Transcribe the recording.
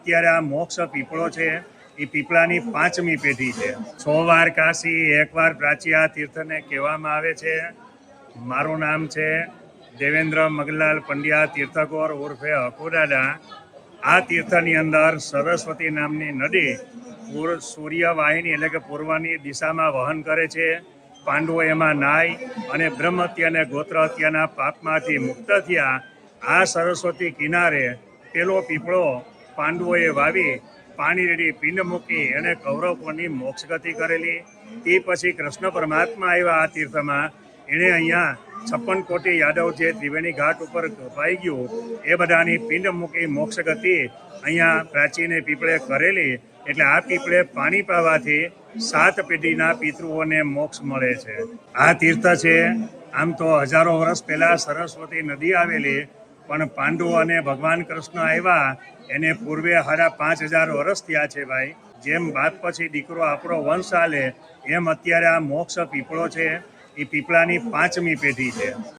અત્યારે આ મોક્ષ પીપળો છે, એ પીપળાની પાંચમી પેઢી છે. છ વાર કાશી એક વાર પ્રાચી આ તીર્થને કહેવામાં આવે છે. મારું નામ છે દેવેન્દ્ર મગલાલ પંડ્યા તીર્થકોર ઉર્ફે હકુદાદા આ તીર્થની અંદર સરસ્વતી નામની નદી સૂર્ય વાહિની એટલે કે પૂર્વની દિશામાં વહન કરે છે. પાંડવો એમાં નાય અને બ્રહ્મહત્યા અને ગોત્ર પાપમાંથી મુક્ત થયા. આ સરસ્વતી કિનારે પેલો પીપળો પાંડવોએ વાવી, પાણી રેડી પિંડ મૂકી અને કૌરવોની મોક્ષ ગતિ કરેલી. તે પછી કૃષ્ણ પરમાત્મા આવ્યા આ તીર્થમાં. એણે અહીંયા છપ્પન કોટી યાદવ જે ત્રિવેણી ઘાટ ઉપર કપાઈ ગયું, એ બધાની પિંડ મૂકી મોક્ષ ગતિ અહીંયા પ્રાચીને પીપળે કરેલી. એટલે આ પીપળે પાણી પાવાથી સાત પેઢીના પિતૃઓને મોક્ષ મળે છે. આ તીર્થ છે. આમ તો હજારો વર્ષ પહેલા સરસ્વતી નદી આવેલી પણ પાંડવો અને ભગવાન કૃષ્ણ આવ્યા, એને પૂર્વે હરા પાંચ હજાર વર્ષ થયા છે ભાઈ. જેમ બાપ પછી દીકરો આપણો વંશ હાલે એમ અત્યારે આ મોક્ષ પીપળો છે. એ પીપળાની પાંચમી પેઢી છે.